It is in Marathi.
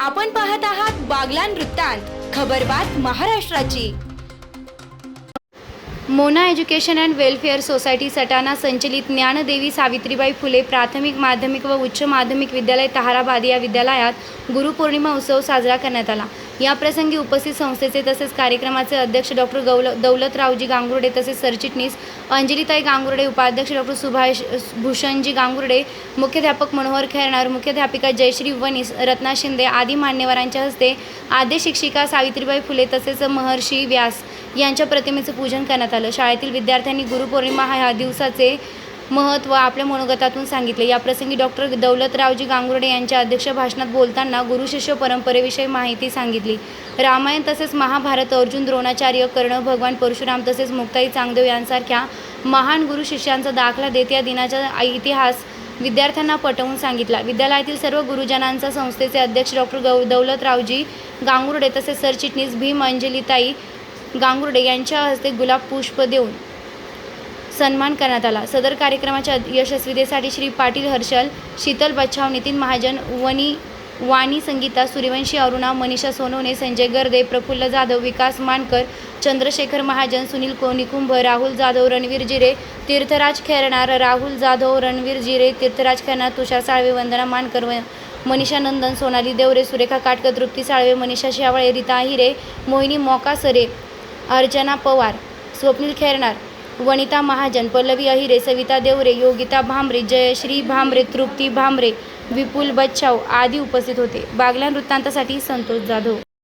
आपण पाहत आहात बागलान वृत्तांत खबरबात महाराष्ट्राची. Mona education and welfare society Satana संचलित ज्ञानदेवी सावित्रीबाई फुले प्राथमिक माध्यमिक व उच्च माध्यमिक विद्यालय तहाराबाद या विद्यालयात गुरुपौर्णिमा उत्सव साजरा करण्यात आला. याप्रसंगी उपस्थित संस्थेचे तसेच कार्यक्रमाचे अध्यक्ष डॉक्टर गौल दौलतरावजी गांगुर्डे तसेच सरचिटणीस अंजलीताई गांगुर्डे उपाध्यक्ष डॉक्टर सुभाष भूषणजी गांगुर्डे मुख्याध्यापक मनोहर खेरणार मुख्याध्यापिका जयश्री वनीस रत्ना शिंदे आदी मान्यवरांच्या हस्ते आद्य शिक्षिका सावित्रीबाई फुले तसेच महर्षी व्यास यांच्या प्रतिमेचं पूजन करण्यात आलं. शाळेतील विद्यार्थ्यांनी गुरुपौर्णिमा हा दिवसाचे महत्त्व आपल्या मनोगतातून सांगितले. याप्रसंगी डॉक्टर दौलतरावजी गांगुर्डे यांच्या अध्यक्ष भाषणात बोलताना गुरुशिष्य परंपरेविषयी माहिती सांगितली. रामायण तसेच महाभारत अर्जुन द्रोणाचार्य कर्ण भगवान परशुराम तसेच मुक्ताई चांगदेव यांसारख्या महान गुरु शिष्यांचा दाखला देत या दिनाचा इतिहास विद्यार्थ्यांना पटवून सांगितला. विद्यालयातील सर्व गुरुजनांचा संस्थेचे अध्यक्ष डॉक्टर गौ दौलतरावजी गांगुर्डे तसेच सरचिटणीस भीम अंजलीताई गांगुर्डे यांच्या हस्ते गुलाब पुष्प देऊन सन्मान करण्यात आला. सदर कार्यक्रमाच्या यशस्वीतेसाठी श्री पाटील हर्षल शीतल बच्छाव नितीन महाजन वनी वाणी संगीता सूर्यवंशी अरुणा मनीषा सोनवणे संजय गर्दे प्रफुल्ल जाधव विकास मानकर चंद्रशेखर महाजन सुनील कोनिकुंभ राहुल जाधव रणवीर जिरे तीर्थराज खेरणार राहुल जाधव रणवीर जिरे तीर्थराज खेरणार तुषार साळवे वंदना मानकर व मनीषा नंदन सोनाली देवरे सुरेखा काटकर तृप्ती साळवे मनीषा शेवाळे रिता हिरे मोहिनी मोकासरे अर्चना पवार स्वप्नील खेरणार वनिता महाजन पल्लवी अहिरे सविता देवरे योगिता भांबरे जयश्री भांबरे तृप्ती भांबरे विपुल बच्छाव आदी उपस्थित होते. बागला वृत्तांतासाठी संतोष जाधव.